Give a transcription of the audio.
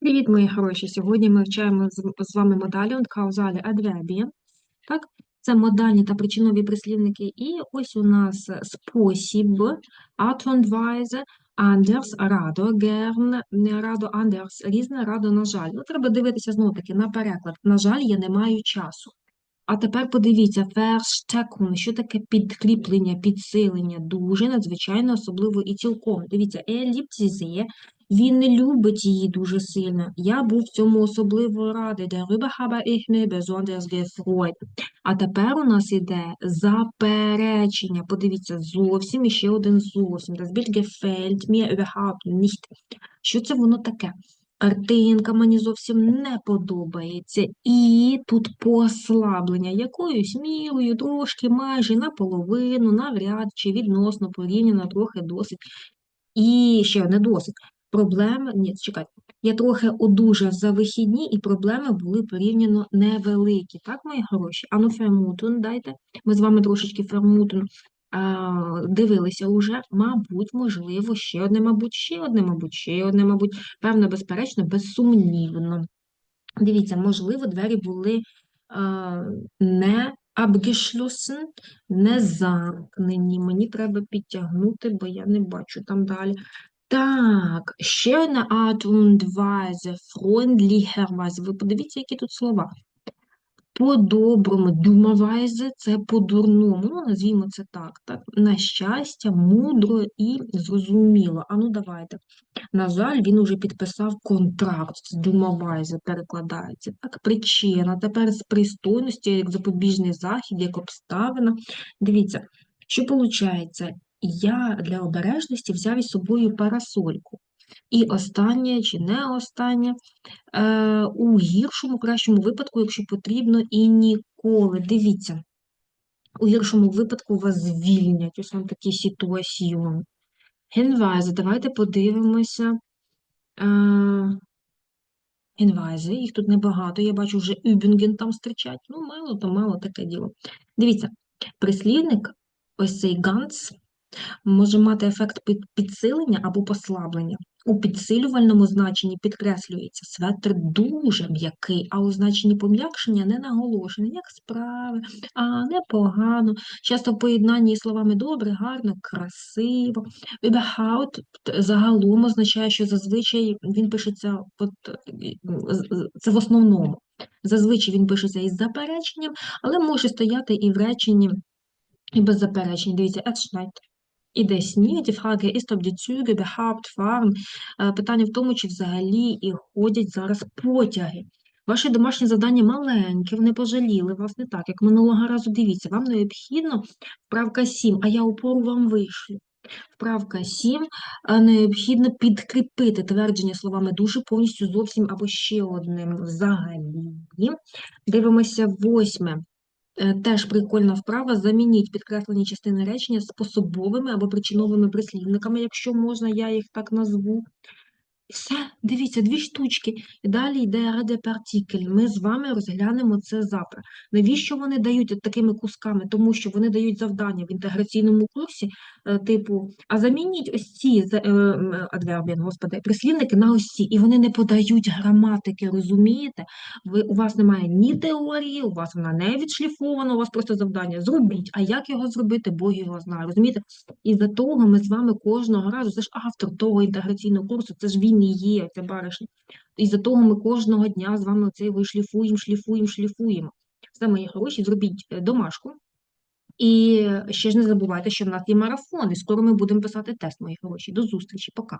Привіт, мої хороші! Сьогодні ми вивчаємо з вами модалі und causale. Так? Це модальні та причинові прислівники. І ось у нас спосіб, und anders, радо, не радо, anders, різне, радо, на жаль. Ну, треба дивитися знову-таки на переклад. На жаль, я не маю часу. А тепер подивіться, verstecken, що таке підкріплення, підсилення, дуже надзвичайно, особливо і цілком. Дивіться, sehr, він не любить її дуже сильно. Я був цьому особливо радий. Darüber habe ich mich besonders gefreut. А тепер у нас іде заперечення. Подивіться, зовсім і ще один зовсім. Das Bild gefällt mir überhaupt nicht. Що це воно таке? Картинка мені зовсім не подобається. І тут послаблення якоюсь мірою, трошки, майже наполовину, навряд чи відносно порівняно, трохи досить. І ще не досить. Проблеми, ні, чекайте, я трохи одужав за вихідні, і проблеми були порівняно невеликі. Так, мої гроші? Ану, фермутун дайте. Ми з вами трошечки фермутун дивилися уже. Мабуть, можливо, ще одне, мабуть, ще одне, мабуть, ще одне, мабуть, певно, безперечно, безсумнівно. Дивіться, можливо, двері були а, не abgeschlossen, не замкнені. Мені треба підтягнути, бо я не бачу там далі. Так, ще одна Art und Ви подивіться, які тут слова. По-доброму, dummerweise – це по-дурному, ну, назвімо це так, так. На щастя, мудро і зрозуміло. А ну давайте. На жаль, він уже підписав контракт з dummerweise, перекладається. Так, причина. Тепер з пристойності, як запобіжний захід, як обставина. Дивіться, що виходить? Я для обережності взяв із собою парасольку. І останнє чи не останнє, е, у гіршому, кращому випадку, якщо потрібно, і ніколи. Дивіться, у гіршому випадку вас звільнять. Ось вам такі ситуаціон. Генвайзи, давайте подивимося. Генвайзи, їх тут небагато. Я бачу, вже Übungen там стрічать. Ну, мало, то мало таке діло. Дивіться, прислівник, ось цей ганц, може мати ефект підсилення або послаблення. У підсилювальному значенні підкреслюється светр дуже м'який, а у значенні пом'якшення не наголошений, як справи, а непогано. Часто в поєднанні словами добре, гарно, красиво. Überhaupt загалом означає, що зазвичай він пишеться, от, це в основному. Зазвичай він пишеться із запереченням, але може стояти і в реченні, і без заперечень. Дивіться, schneit. Іде сніг, die Frage ist, ob die Züge überhaupt fahren. Питання в тому, чи взагалі і ходять зараз потяги. Ваші домашні завдання маленькі, вони пожаліли вас не так, як минулого разу. Дивіться, вам необхідно вправка 7, а я опору вам вишлю. Вправка 7 е, необхідно підкріпити твердження словами дуже повністю зовсім або ще одним взагалі. Дивимося восьме. Е, теж прикольна вправа. Замініть підкреслені частини речення способовими або причиновими прислівниками, якщо можна, я їх так назву. Все, дивіться, дві штучки. І далі йде раде. Ми з вами розглянемо це завтра. Навіщо вони дають такими кусками? Тому що вони дають завдання в інтеграційному курсі, е, типу, а замініть ось ці адвербіан, господи, прислівники на ось ці, і вони не подають граматики, розумієте? Ви, У вас немає ні теорії, у вас вона не відшліфована, у вас просто завдання. Зробіть. А як його зробити, Бог його знає. Розумієте? І за того ми з вами кожного разу, це ж автор того інтеграційного курсу, це ж він не є, ця баришня. І за того ми кожного дня з вами оцей вишліфуємо, шліфуємо, шліфуємо, шліфуємо. Все, мої гроші, зробіть е, домашку. І ще ж не забувайте, що в нас є марафон, і скоро ми будемо писати тест, мої гроші. До зустрічі, пока.